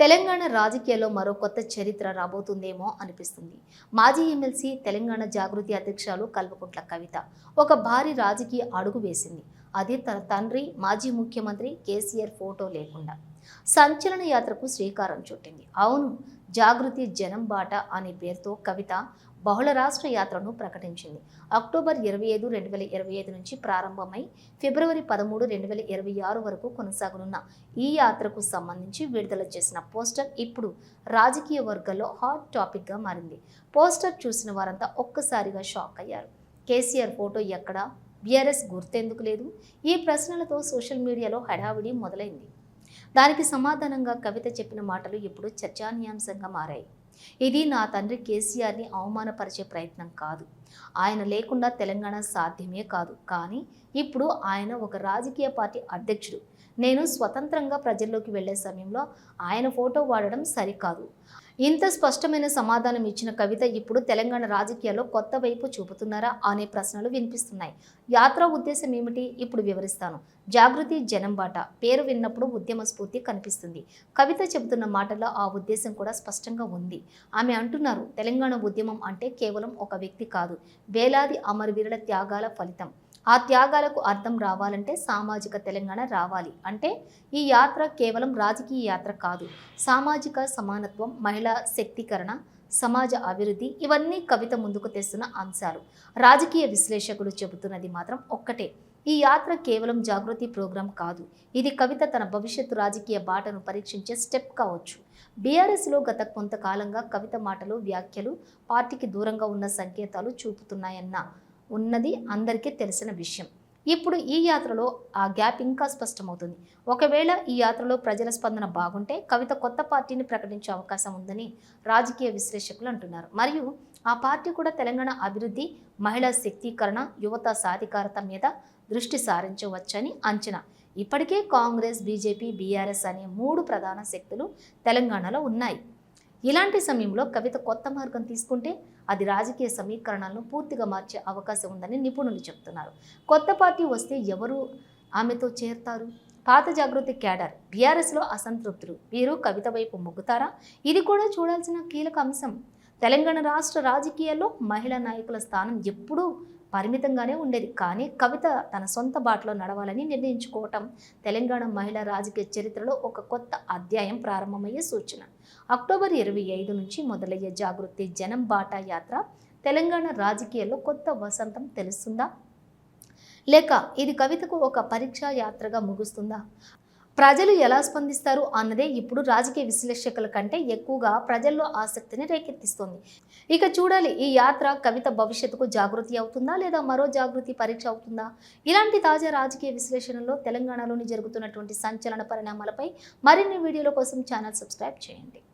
తెలంగాణ రాజకీయాల్లో మరో కొత్త చరిత్ర రాబోతుందేమో అనిపిస్తుంది. మాజీ ఎమ్మెల్సీ తెలంగాణ జాగృతి అధ్యక్షురాలు కల్వకుంట్ల కవిత ఒక భారీ రాజకీయ అడుగు వేసింది. అది తన తండ్రి మాజీ ముఖ్యమంత్రి కేసీఆర్ ఫోటో లేకుండా. సంచలన యాత్రకు శ్రీకారం చుట్టింది. అవును జాగృతి జనం బాట అనే పేరుతో కవిత బహుళ రాష్ట్ర యాత్రను ప్రకటించింది. అక్టోబర్ ఇరవై ఐదు రెండు వేల ఇరవై ఐదు నుంచి ప్రారంభమై ఫిబ్రవరి పదమూడు రెండు వేల ఇరవై ఆరు వరకు కొనసాగనున్న ఈ యాత్రకు సంబంధించి విడుదల చేసిన పోస్టర్ ఇప్పుడు రాజకీయ వర్గాల్లో హాట్ టాపిక్గా మారింది. పోస్టర్ చూసిన వారంతా ఒక్కసారిగా షాక్ అయ్యారు. కేసీఆర్ ఫోటో ఎక్కడా? బీఆర్ఎస్ గుర్తెందుకు లేదు? ఈ ప్రశ్నలతో సోషల్ మీడియాలో హడావిడి మొదలైంది. దానికి సమాధానంగా కవిత చెప్పిన మాటలు ఇప్పుడు చర్చానీయాంశంగా మారాయి. ఇది నా తండ్రి కేసీఆర్ని అవమానపరిచే ప్రయత్నం కాదు. ఆయన లేకుండా తెలంగాణ సాధ్యమే కాదు. కానీ ఇప్పుడు ఆయన ఒక రాజకీయ పార్టీ అధ్యక్షుడు. నేను స్వతంత్రంగా ప్రజల్లోకి వెళ్ళే సమయంలో ఆయన ఫోటో వాడడం సరికాదు. ఇంత స్పష్టమైన సమాధానం ఇచ్చిన కవిత ఇప్పుడు తెలంగాణ రాజకీయాల్లో కొత్త వైపు చూపుతున్నారా అనే ప్రశ్నలు వినిపిస్తున్నాయి. యాత్ర ఉద్దేశం ఏమిటి? ఇప్పుడు వివరిస్తాను. జాగృతి జనం బాట పేరు విన్నప్పుడు ఉద్యమ స్ఫూర్తి కనిపిస్తుంది. కవిత చెబుతున్న మాటల్లో ఆ ఉద్దేశం కూడా స్పష్టంగా ఉంది. ఆమె అంటున్నారు తెలంగాణ ఉద్యమం అంటే కేవలం ఒక వ్యక్తి కాదు. వేలాది అమరవీరుల త్యాగాల ఫలితం. ఆ త్యాగాలకు అర్థం రావాలంటే సామాజిక తెలంగాణ రావాలి. అంటే ఈ యాత్ర కేవలం రాజకీయ యాత్ర కాదు. సామాజిక సమానత్వం మహిళా శక్తీకరణ సమాజ అభివృద్ధి ఇవన్నీ కవిత ముందుకు తెస్తున్న అంశాలు. రాజకీయ విశ్లేషకులు చెబుతున్నది మాత్రం ఒక్కటే. ఈ యాత్ర కేవలం జాగృతి ప్రోగ్రాం కాదు. ఇది కవిత తన భవిష్యత్తు రాజకీయ బాటను పరీక్షించే స్టెప్ కావచ్చు. బీఆర్ఎస్లో గత కొంతకాలంగా కవిత మాటలు వ్యాఖ్యలు పార్టీకి దూరంగా ఉన్న సంకేతాలు చూపుతున్నాయన్న ఉన్నది అందరికీ తెలిసిన విషయం. ఇప్పుడు ఈ యాత్రలో ఆ గ్యాప్ ఇంకా స్పష్టమవుతుంది. ఒకవేళ ఈ యాత్రలో ప్రజల స్పందన బాగుంటే కవిత కొత్త పార్టీని ప్రకటించే అవకాశం ఉందని రాజకీయ విశ్లేషకులు అంటున్నారు. మరియు ఆ పార్టీ కూడా తెలంగాణ అభివృద్ధి మహిళా శక్తీకరణ యువత సాధికారత మీద దృష్టి సారించవచ్చని అంచనా. ఇప్పటికే కాంగ్రెస్ బీజేపీ బీఆర్ఎస్ అనే మూడు ప్రధాన శక్తులు తెలంగాణలో ఉన్నాయి. ఇలాంటి సమయంలో కవిత కొత్త మార్గం తీసుకుంటే అది రాజకీయ సమీకరణాలను పూర్తిగా మార్చే అవకాశం ఉందని నిపుణులు చెప్తున్నారు. కొత్త పార్టీ వస్తే ఎవరు ఆమెతో చేరతారు? పాత జాగృతి క్యాడర్ బీఆర్ఎస్లో అసంతృప్తులు. వీరు కవిత వైపు మొగ్గుతారా? ఇది కూడా చూడాల్సిన కీలక అంశం. తెలంగాణ రాష్ట్ర రాజకీయాల్లో మహిళా నాయకుల స్థానం ఎప్పుడూ పరిమితంగానే ఉండేది. కానీ కవిత తన సొంత బాటలో నడవాలని నిర్ణయించుకోవటం తెలంగాణ మహిళా రాజకీయ చరిత్రలో ఒక కొత్త అధ్యాయం ప్రారంభమయ్యే సూచన. అక్టోబర్ ఇరవై ఐదు నుంచి మొదలయ్యే జాగృతి జనం బాటా యాత్ర తెలంగాణ రాజకీయాల్లో కొత్త వసంతం తెలుస్తుందా? లేక ఇది కవితకు ఒక పరీక్షా యాత్రగా ముగుస్తుందా? ప్రజలు ఎలా స్పందిస్తారు అన్నదే ఇప్పుడు రాజకీయ విశ్లేషకుల కంటే ఎక్కువగా ప్రజల్లో ఆసక్తిని రేకెత్తిస్తోంది. ఇక చూడాలి ఈ యాత్ర కవిత భవిష్యత్తుకు జాగృతి అవుతుందా లేదా మరో జాగృతి పరీక్ష అవుతుందా? ఇలాంటి తాజా రాజకీయ విశ్లేషణలో తెలంగాణలోని జరుగుతున్నటువంటి సంచలన పరిణామాలపై మరిన్ని వీడియోల కోసం ఛానల్ సబ్స్క్రైబ్ చేయండి.